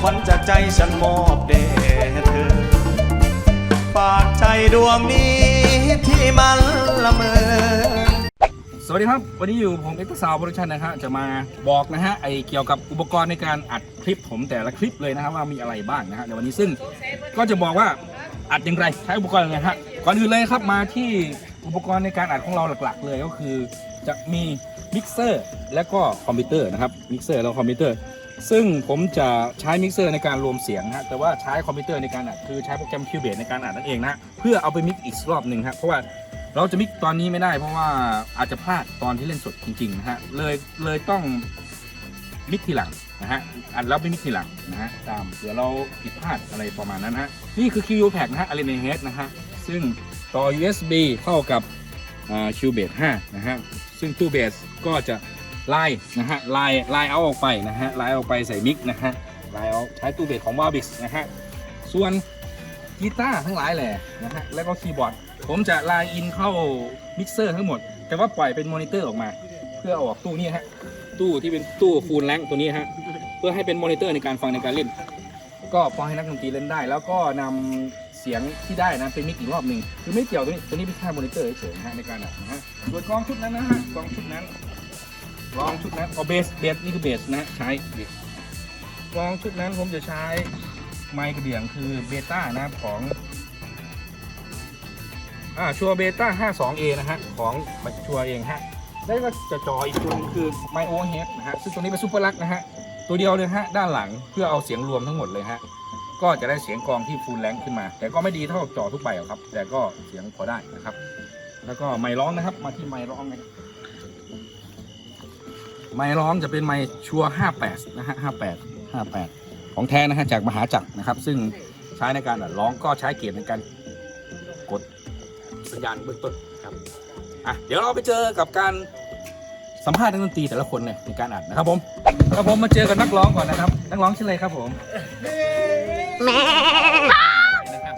ขวัญจากใจฉันมอบแด่เธอ ฝากใจดวงนี้ที่มันละเมอสวัสดีครับ วันนี้อยู่ผมเอ็กซ์ซาวโปรดักชันนะฮะจะมาบอกนะฮะไอเกี่ยวกับอุปกรณ์ในการอัดคลิปผมแต่ละคลิปเลยนะครับว่ามีอะไรบ้างนะฮะเดี๋ยววันนี้ซึ่งก็จะบอกว่าอัดอย่างไรใช้อุปกรณ์ยังไงฮะก่อนอื่นเลยครับมาที่อุปกรณ์ในการอัดของเราหลักๆ เลยก็คือจะมีมิกเซอร์และก็คอมพิวเตอร์นะครับมิกเซอร์แล้วคอมพิวเตอร์ ซึ่งผมจะใช้มิกเซอร์ในการรวมเสียงนะฮะแต่ว่าใช้คอมพิวเตอร์ในการอัดคือใช้โปรแกรม Cubase ในการอัดนั่นเองนะเพื่อเอาไปมิกอีกรอบหนึ่งครับเพราะว่าเราจะมิกตอนนี้ไม่ได้ เพราะว่าอาจจะพลาดตอนที่เล่นสดจริงๆนะฮะเลยเลยต้องมิกทีหลังนะฮะอัดแล้วไปมิกทีหลังนะฮะตามเดี๋ยวเราผิดพลาดอะไรประมาณนั้นฮะนี่คือ QU Pack นะฮะ a r e n a Head นะฮะซึ่งต่อ USB เข้ากับอ่า Cubase 5นะฮะซึ่ง Cubase ก็จะ ไล่นะฮะไล่ไล่เอาออกไปนะฮะไล่เอาไปใส่มิกนะฮะไล่เอาใช้ตู้เบสของ Wabix นะฮะส่วนกีตาร์ทั้งหลายแหละนะฮะแล้วก็คีย์บอร์ด ผมจะไลน์อินเข้ามิกเซอร์ทั้งหมด แต่ว่าปล่อยเป็นมอนิเตอร์ออกมา เพื่อเอาออกตู้นี้ฮะตู้ที่เป็นตู้ฟูลแลงตัวนี้ฮะเพื่อให้เป็นมอนิเตอร์ในการฟังในการเล่น ก็พอให้นักดนตรีเล่นได้ แล้วก็นำเสียงที่ได้นะเป็นมิกอีกรอบหนึ่งคือไม่เกี่ยวตัวนี้ตัวนี้เป็นแค่มอนิเตอร์เฉยๆนะฮะในการอัดนะฮะส่วนกองชุดนั้นนะฮะกองชุดนั้น ลองชุดนั้นเอาเบสเบสนี่คือเบสนะใช้เบสลองชุดนั้นผมจะใช้ไมค์กระเดี่ยงคือเบต้านะครับของอ่าชัวเบต้า 52A นะฮะ ของชัวเองฮะแล้วก็จะจออีกตัวนึงคือไมโอเฮดนะฮะ ซึ่งตัวนี้เป็นซูเปอร์ลักนะฮะ ตัวเดียวเลยฮะ ด้านหลังเพื่อเอาเสียงรวมทั้งหมดเลยฮะ ก็จะได้เสียงกองที่ฟูลแลงขึ้นมา แต่ก็ไม่ดีเท่าจอทุกใบครับ แต่ก็เสียงพอได้นะครับ แล้วก็ไมค์ร้องนะครับ มาที่ไมค์ร้องนะครับ ไมค์ร้องจะเป็นไมค์ชัว58นะฮะ58 58ของแท้นะฮะจากมหาจักรนะครับ ซึ่งใช้ในการอัดร้องก็ใช้เกียร์ในการกดสัญญาณเบื้องต้นครับอะเดี๋ยวเราไปเจอกับการสัมภาษณ์นักดนตรีแต่ละคนเนี่ยในการอัดนะครับผมครับผมมาเจอกับนักร้องก่อนนะครับ นักร้องชื่ออะไรครับผมนะครับ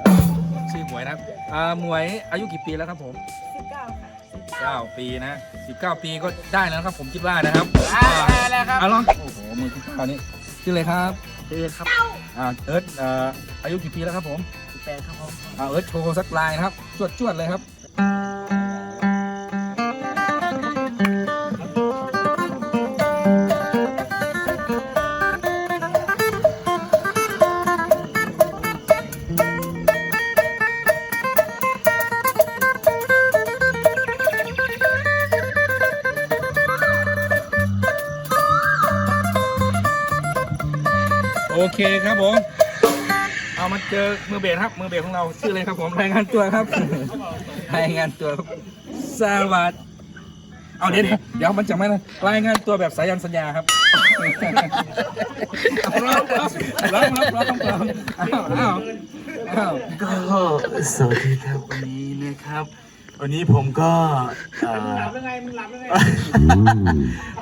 ชื่อหมวยนะครับอ่าหมวยอายุกี่ปีแล้วครับผม 9 ปีนะ 19 ปีก็ได้แล้วนะครับผมคิดว่านะครับได้แล้วครับ อะลองโอ้โหมือที่เก้านี่ชื่ออะไรครับเดือนครับอ่าเอิร์ธอ่าอายุกี่ปีแล้วครับผม แปดครับผมอ่าเอิร์ธโชว์สักลายนะครับจวดจวดๆเลยครับ โอเคครับผม เอามาเจอมือเบสครับ มือเบสของเราชื่ออะไรครับผมรายงานตัวครับ รายงานตัวครับสวัสดีเอาเดี๋ยวเดี๋ยวมันจะไม่นะรายงานตัวแบบสายันสัญญาครับร้องร้องร้องร้องร้องอ้าวอ้าวอ้าวก็สวัสดีครับวันนี้นะครับ วันนี้ผมก็เอ่อ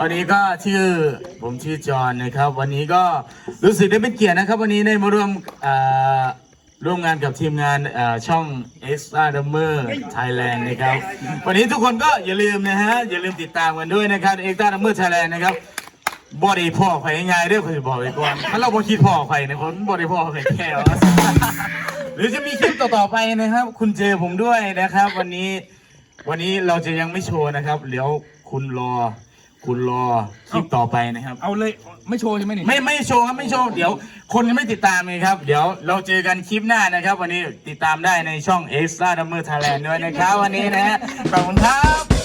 วันนี้ก็ชื่อผมชื่อจอห์นนะครับ วันนี้ก็รู้สึกได้เป็นเกียรตินะครับ วันนี้ได้มาร่วมเอ่อร่วมงานกับทีมงานเอ่อช่อง X R d u m m e r Thailand นะครับ วันนี้ทุกคนก็อย่าลืมนะฮะ อย่าลืมติดตามกันด้วยนะครับ X R d u m m e r Thailand นะครับบอดี้พ่อไข่ง่ายเด้อคุณบอกไว้ก่อนถ้าเราบอคิดพ่อไข่เนี่ยคนบอดี้พ่อไข่แค่วะ หรือจะมีคลิปต่อๆไปนะครับ คุณเจอผมด้วยนะครับ วันนี้วันนี้เราจะยังไม่โชว์นะครับเดี๋ยวคุณรอ คุณรอคลิปต่อไปนะครับ เอาเลยไม่โชว์ใช่ไหมนี่ไม่ไม่โชว์ครับไม่โชว์เดี๋ยวคนยังไม่ติดตามเลยครับ เดี๋ยวเราเจอกันคลิปหน้านะครับ วันนี้ติดตามได้ในช่อง e x t r a d u m m e r Thailand ด้วยนะครับ วันนี้นะฮะขอบคุณครับ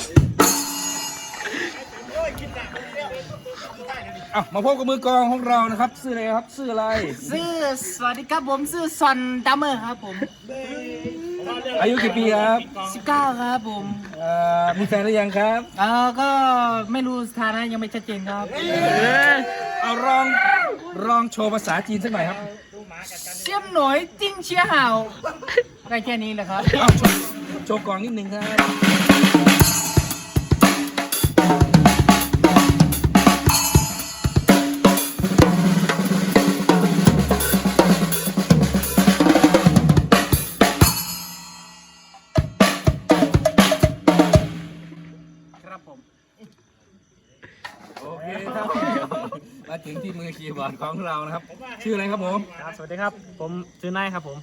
อะมาพบกับมือกลองของเรานะครับชื่ออะไรครับชื่ออะไร ชื่อสวัสดีครับผมชื่อซอนดัมเมอร์ครับผม อายุกี่ปีครับ19 ครับผมเอ่อมีแฟนหรือยังครับ เอ่อก็ไม่รู้สถานะยังไม่ชัดเจนครับเอาลองลองโชว์ภาษาจีนสักหน่อยครับเชียมหน่อยจิ้งเชียห่าวได้แค่นี้แหละครับ เอาโชว์โชว์กลองนิดนึงครับ มโอเคครับมมาถึงที่มือคีย์บอร์ดของเรานะครับ ชื่ออะไรครับผมครับสวัสดีครับ ผมชื่อนายครับผม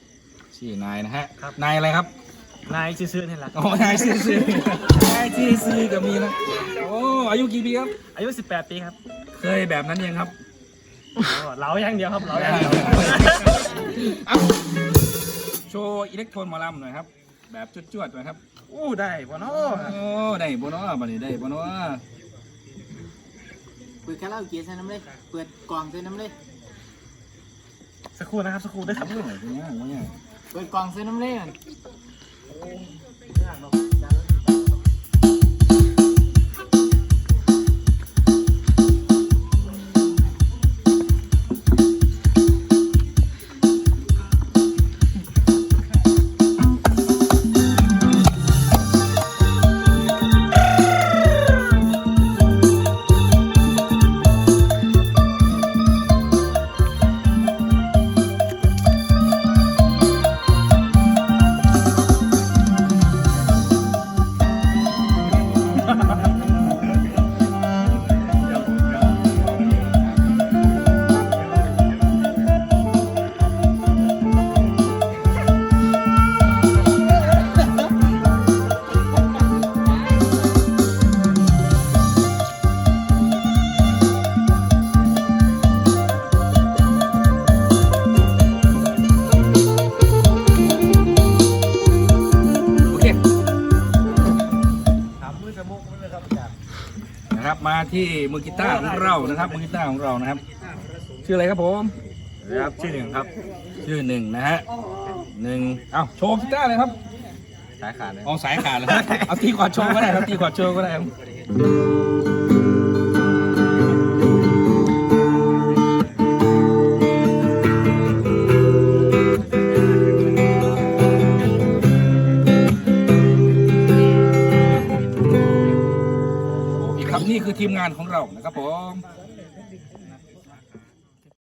ชื่อนายนะฮะครับนายอะไรครับ นายซื่อๆนี่แหละโอ้นายซีซีนายซีซีก็มีนะโอ้อายุกี่ปีครับ อายุ 18 ปีครับ เคยแบบนั้นยังครับอ๋อเหลาอย่างเดียวครับเหลาอย่างเดียวเอ้าโชว์อิเล็กโทรนหมอลำหน่อยครับ แบบจวดๆหน่อยครับ อู้ได้บ่เนาะโอ้ได้บเนาะบัดนี้ได้บเนาะเปิดคาราโอเกะใส่น้ำเลย เปิดกล่องใส่น้ำเลย สักครู่นะครับสักครู่ได้ครับโอ้ยเป็นยังไงวะเนี่ย เปิดกล่องใส่น้ำเลยก่อนโอ ที่มือกีตาร์ของเรานะครับมือกีตาร์ของเรานะครับ ชื่ออะไรครับผมครับชื่อหนึ่งครับ ชื่อหนึ่งนะฮะหนึ่งเอ้าโชว์กีตาร์เลยครับสายขาดเลยเอาสายขาดเลยเอาตีกอดโชว์ก็ได้ครับตีกอดโชว์ก็ได้ครับ ทีมงานของเรานะครับผม